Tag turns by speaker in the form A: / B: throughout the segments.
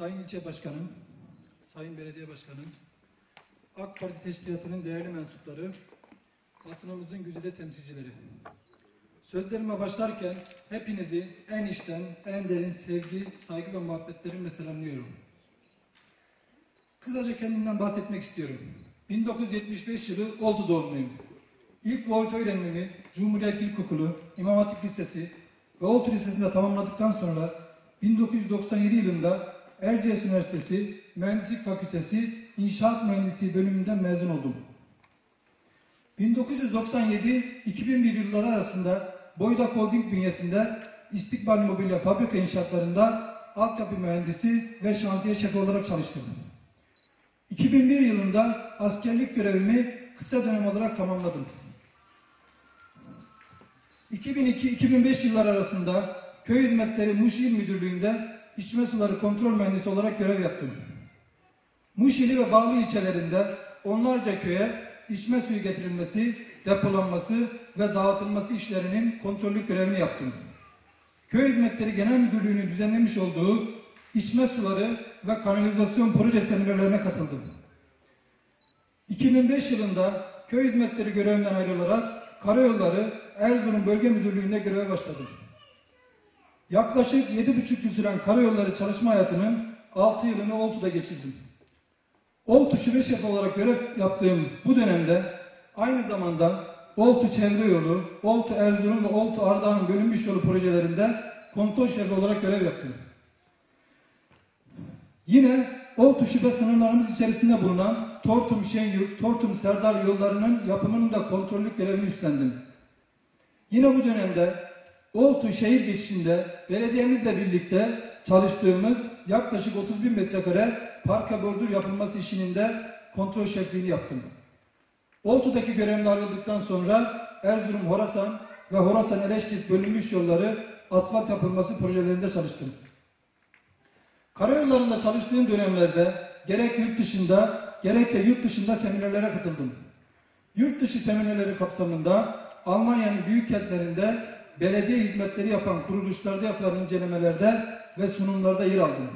A: Sayın İlçe Başkanım, Sayın Belediye Başkanım, AK Parti Teşkilatı'nın değerli mensupları, basınımızın güzide temsilcileri. Sözlerime başlarken hepinizi en içten, en derin sevgi, saygı ve muhabbetlerimle selamlıyorum. Kısaca kendimden bahsetmek istiyorum. 1975 yılı Oltu doğumluyum. İlk Volt öğrenimimi Cumhuriyet İlkokulu, İmam Hatip Lisesi ve Oltu Lisesi'nde tamamladıktan sonra 1997 yılında Erciyes Üniversitesi Mühendislik Fakültesi İnşaat Mühendisliği bölümünden mezun oldum. 1997-2001 yılları arasında Boydak Holding bünyesinde İstikbal Mobilya Fabrika inşaatlarında altyapı mühendisi ve şantiye şefi olarak çalıştım. 2001 yılında askerlik görevimi kısa dönem olarak tamamladım. 2002-2005 yıllar arasında Köy Hizmetleri Muş İl Müdürlüğü'nde içme suları kontrol mühendisi olarak görev yaptım. Muş ili ve bağlı ilçelerinde onlarca köye içme suyu getirilmesi, depolanması ve dağıtılması işlerinin kontrollük görevini yaptım. Köy Hizmetleri Genel Müdürlüğü'nün düzenlemiş olduğu içme suları ve kanalizasyon proje seminerlerine katıldım. 2005 yılında köy hizmetleri görevinden ayrılarak Karayolları Erzurum Bölge Müdürlüğü'nde göreve başladım. Yaklaşık 7,5 yıl süren karayolları çalışma hayatımın 6 yılını Oltu'da geçirdim. Oltu Şube Şefi olarak görev yaptığım bu dönemde aynı zamanda Oltu Çevre Yolu, Oltu Erzurum ve Oltu Ardahan bölünmüş yolu projelerinde kontrol şefi olarak görev yaptım. Yine Oltu Şube sınırlarımız içerisinde bulunan Tortum Şenyurt, Tortum Serdar yollarının yapımının da kontrollük görevini üstlendim. Yine bu dönemde Oltu şehir geçişinde belediyemizle birlikte çalıştığımız yaklaşık 30 bin metrekare parka bordür yapılması işinin de kontrol şefliğini yaptım. Oltu'daki görevimle ayrıldıktan sonra Erzurum Horasan ve Horasan Eleşkirt bölünmüş yolları asfalt yapılması projelerinde çalıştım. Karayollarında çalıştığım dönemlerde gerek yurt dışında gerekse yurt dışında seminerlere katıldım. Yurt dışı seminerleri kapsamında Almanya'nın büyük kentlerinde belediye hizmetleri yapan kuruluşlarda yapılan incelemelerde ve sunumlarda yer aldım.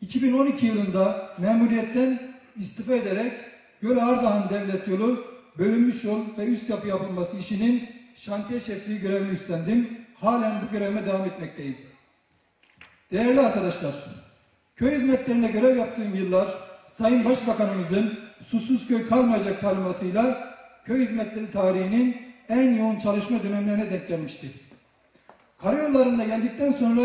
A: 2012 yılında memuriyetten istifa ederek Göl Ardahan Devlet Yolu bölünmüş yol ve üst yapı yapılması işinin şantiye şefliği görevini üstlendim. Halen bu görevime devam etmekteyim. Değerli arkadaşlar, köy hizmetlerinde görev yaptığım yıllar Sayın Başbakanımızın susuz köy kalmayacak talimatıyla köy hizmetleri tarihinin en yoğun çalışma dönemlerine denk gelmişti. Karayollarında geldikten sonra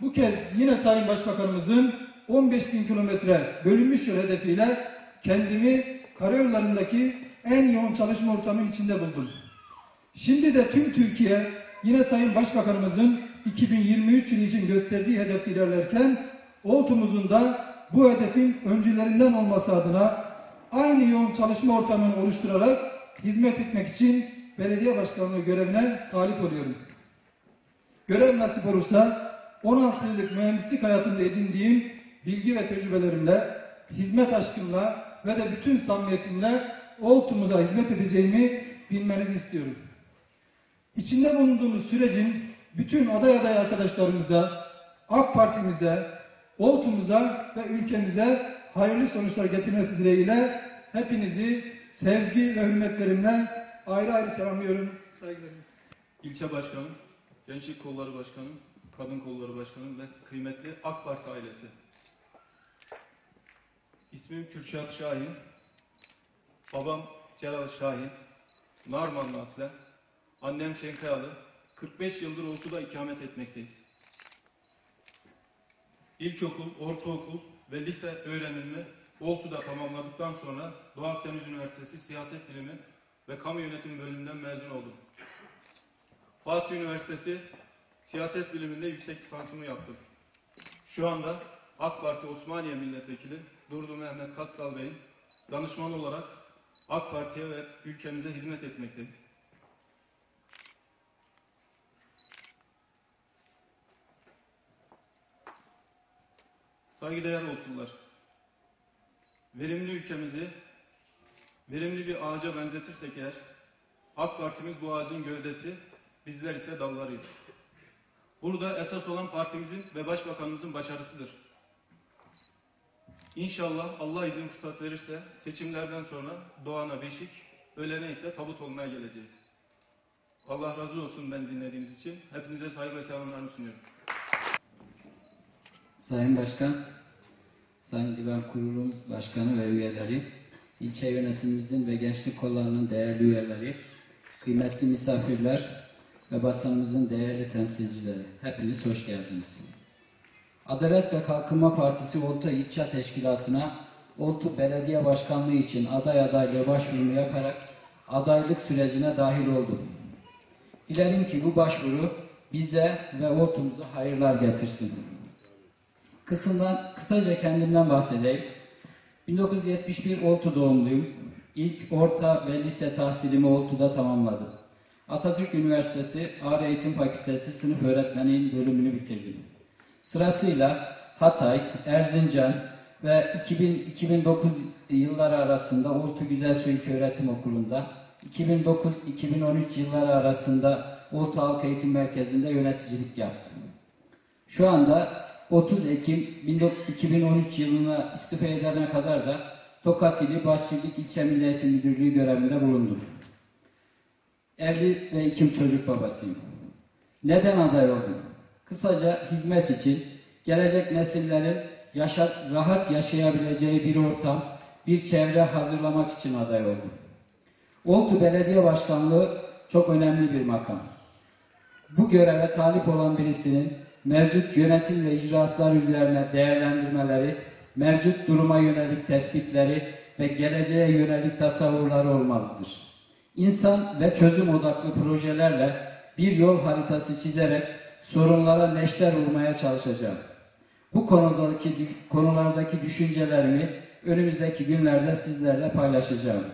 A: bu kez yine Sayın Başbakanımızın 15 bin kilometre bölünmüş yol hedefiyle kendimi karayollarındaki en yoğun çalışma ortamının içinde buldum. Şimdi de tüm Türkiye yine Sayın Başbakanımızın 2023 yılı için gösterdiği hedefte ilerlerken Oltumuzun da bu hedefin öncülerinden olması adına aynı yoğun çalışma ortamını oluşturarak hizmet etmek için belediye başkanlığı görevine talip oluyorum. Görev nasip olursa 16 yıllık mühendislik hayatımda edindiğim bilgi ve tecrübelerimle, hizmet aşkımla ve de bütün samimiyetimle Oltu'muza hizmet edeceğimi bilmenizi istiyorum. İçinde bulunduğumuz sürecin bütün aday aday arkadaşlarımıza, AK Parti'mize, Oltu'muza ve ülkemize hayırlı sonuçlar getirmesi dileğiyle hepinizi sevgi ve hürmetlerimle ayrı ayrı selamlıyorum. Saygılarımla.
B: İlçe Başkanım, Gençlik Kolları Başkanım, Kadın Kolları Başkanım ve kıymetli AK Parti ailesi. İsmim Kürşat Şahin, babam Celal Şahin, Narmanlı aslen, annem Şenkayalı, 45 yıldır Oltu'da ikamet etmekteyiz. İlkokul, ortaokul ve lise öğrenimimi Oltu'da tamamladıktan sonra Doğu Akdeniz Üniversitesi Siyaset Bilimi ve Kamu Yönetimi bölümünden mezun oldum. Fatih Üniversitesi Siyaset Biliminde yüksek lisansımı yaptım. Şu anda AK Parti Osmaniye Milletvekili Durdu Mehmet Kaskal Bey'in danışmanı olarak AK Parti'ye ve ülkemize hizmet etmekteyim. Saygıdeğer oltular. Verimli ülkemizi verimli bir ağaca benzetirsek eğer, AK Partimiz bu ağacın gövdesi, bizler ise dallarıyız. Burada esas olan partimizin ve başbakanımızın başarısıdır. İnşallah Allah izin fırsat verirse seçimlerden sonra doğana beşik, ölene ise tabut olmaya geleceğiz. Allah razı olsun beni dinlediğiniz için. Hepinize saygı ve selamlarımı sunuyorum.
C: Sayın Başkan, Sayın Divan Kurulumuz Başkanı ve üyeleri, ilçe yönetimimizin ve gençlik kollarının değerli üyeleri, kıymetli misafirler ve basınımızın değerli temsilcileri, hepiniz hoş geldiniz. Adalet ve Kalkınma Partisi Oltu İlçe Teşkilatı'na Oltu Belediye Başkanlığı için aday adaylığı başvurumu yaparak adaylık sürecine dahil oldum. Dilerim ki bu başvuru bize ve Oltu'muza hayırlar getirsin. Kısımdan, kısaca kendimden bahsedeyim. 1971 Oltu doğumluyum. İlk orta ve lise tahsilimi Oltu'da tamamladım. Atatürk Üniversitesi Ağır Eğitim Fakültesi sınıf öğretmenliğin bölümünü bitirdim. Sırasıyla Hatay, Erzincan ve 2000-2009 yılları arasında Oltu Güzelsu İlköğretim Okulu'nda, 2009-2013 yılları arasında Oltu Halk Eğitim Merkezi'nde yöneticilik yaptım. Şu anda 30 Ekim 2013 yılına istifa edene kadar da Tokat İli Başçılık İlçe Milli Eğitim Müdürlüğü görevinde bulundum. Evli ve iki çocuk babasıyım. Neden aday oldum? Kısaca hizmet için, gelecek nesillerin yaşa, rahat yaşayabileceği bir ortam, bir çevre hazırlamak için aday oldum. Oltu Belediye Başkanlığı çok önemli bir makam. Bu göreve talip olan birisinin mevcut yönetim ve icraatlar üzerine değerlendirmeleri, mevcut duruma yönelik tespitleri ve geleceğe yönelik tasavvurları olmalıdır. İnsan ve çözüm odaklı projelerle bir yol haritası çizerek sorunlara neşter vurmaya çalışacağım. Bu konudaki konulardaki düşüncelerimi önümüzdeki günlerde sizlerle paylaşacağım.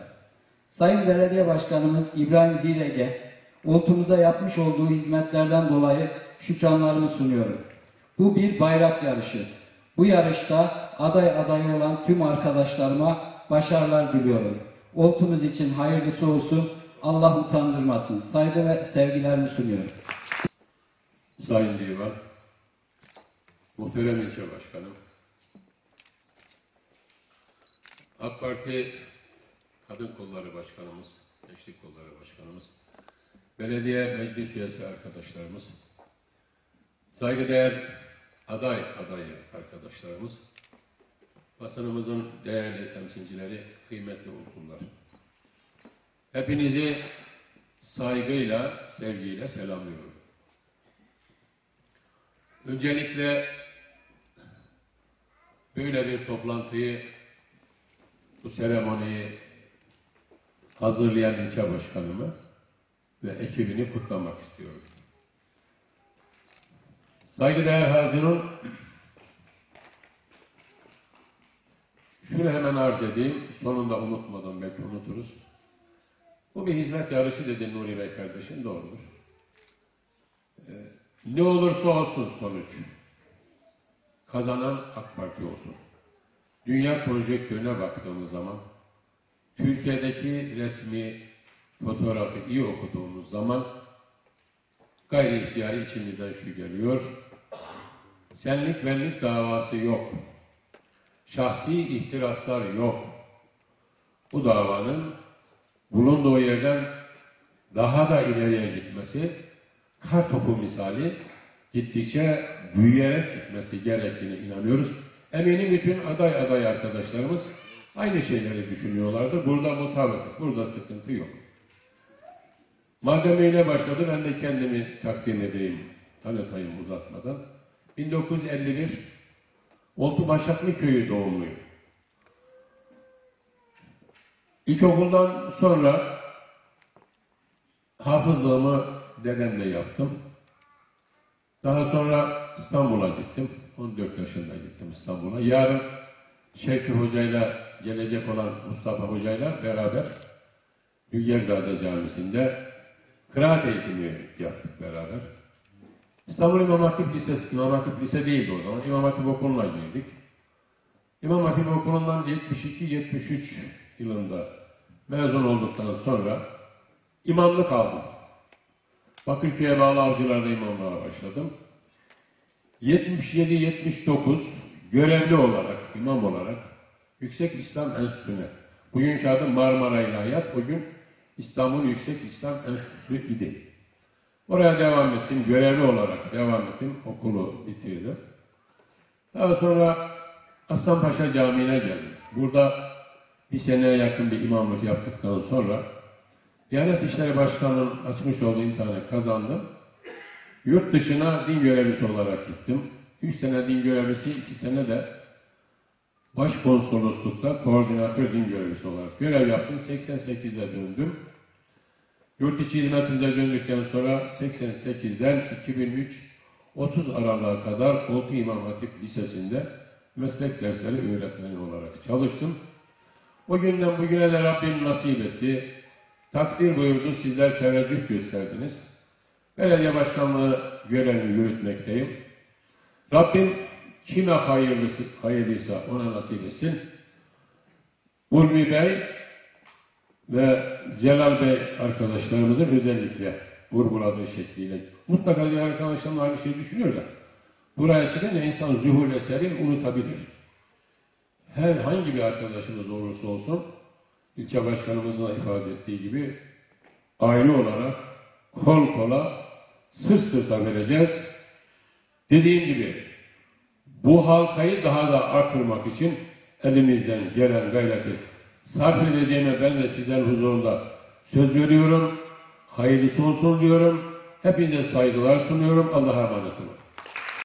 C: Sayın Belediye Başkanımız İbrahim Zilege, Oltumuza yapmış olduğu hizmetlerden dolayı şükranlarımı sunuyorum. Bu bir bayrak yarışı. Bu yarışta aday adayı olan tüm arkadaşlarıma başarılar diliyorum. Oltumuz için hayırlısı olsun. Allah utandırmasın. Saygı ve sevgilerimi sunuyorum.
D: Sayın Divan, muhterem ilçe başkanım, AK Parti Kadın Kolları Başkanımız, Gençlik Kolları Başkanımız, belediye meclis üyesi arkadaşlarımız, saygıdeğer aday adayı arkadaşlarımız, basınımızın değerli temsilcileri, kıymetli okullar. Hepinizi saygıyla, sevgiyle selamlıyorum. Öncelikle böyle bir toplantıyı, bu seremoniyi hazırlayan ilçe başkanımı ve ekibini kutlamak istiyorum. Saygıdeğer Hazinun, şunu hemen arz edeyim, sonunda unutmadan belki unuturuz. Bu bir hizmet yarışı dedi Nuri Bey kardeşim, doğrudur. Ee, ne olursa olsun sonuç. Kazanan AK Parti olsun. Dünya konjektörüne baktığımız zaman Türkiye'deki resmi fotoğrafı iyi okuduğumuz zaman gayri ihtiyari içimizden şu geliyor. Senlik benlik davası yok. Şahsi ihtiraslar yok. Bu davanın bulunduğu yerden daha da ileriye gitmesi, kar topu misali gittikçe büyüyerek gitmesi gerektiğine inanıyoruz. Eminim bütün aday aday arkadaşlarımız aynı şeyleri düşünüyorlardır. Burada mutabıkız, burada sıkıntı yok. Madem öyle başladı ben de kendimi takdim edeyim, tanıtayım uzatmadan. 1951 Oltu Başaklı Köyü doğumluyum. İlkokuldan sonra hafızlığımı dedemle yaptım. Daha sonra İstanbul'a gittim. 14 yaşında gittim İstanbul'a. Yarın Şevki Hoca'yla gelecek olan Mustafa Hoca'yla beraber Hügyerzade Camisi'nde kıraat eğitimi yaptık beraber. İstanbul İmam Hatip Lisesi, İmam Hatip Lise değildi o zaman. İmam Hatip Okulu'na girdik. İmam Hatip Okulu'ndan 72-73 yılında mezun olduktan sonra imamlık aldım. Bakırköy'e bağlı avcılarda imamlığa başladım. 77-79 görevli olarak, imam olarak Yüksek İslam Enstitüsü'ne. Bugünkü adı Marmara İlahiyat, o gün İstanbul Yüksek İslam Enstitüsü idi. Oraya devam ettim, görevli olarak devam ettim, okulu bitirdim. Daha sonra Aslanpaşa Camii'ne geldim. Burada bir seneye yakın bir imamlık yaptıktan sonra Diyanet İşleri Başkanı'nın açmış olduğu imtihanı kazandım. Yurt dışına din görevlisi olarak gittim. Üç sene din görevlisi, iki sene de başkonsoloslukta koordinatör din görevlisi olarak görev yaptım. 88'de döndüm. Yurt içi hizmetimize döndükten sonra 88'den 2003 30 Aralık'a kadar Oltu İmam Hatip Lisesi'nde meslek dersleri öğretmeni olarak çalıştım. O günden bugüne de Rabbim nasip etti. Takdir buyurdu, sizler teveccüh gösterdiniz. Belediye başkanlığı görevini yürütmekteyim. Rabbim kime hayırlısı, hayırlıysa ona nasip etsin. Ulvi Bey ve Celal Bey arkadaşlarımızın özellikle vurguladığı şekliyle. Mutlaka diğer arkadaşlarım aynı şeyi düşünüyorlar. Buraya çıkınca insan zuhul eseri unutabilir. Herhangi bir arkadaşımız olursa olsun, ilçe başkanımızın da ifade ettiği gibi aile olarak kol kola, sırt sırta vereceğiz. Dediğim gibi bu halkayı daha da artırmak için elimizden gelen gayreti sarf edeceğime ben de sizlerin huzurunda söz veriyorum. Hayırlısı olsun diyorum. Hepinize saygılar sunuyorum. Allah'a emanet olun.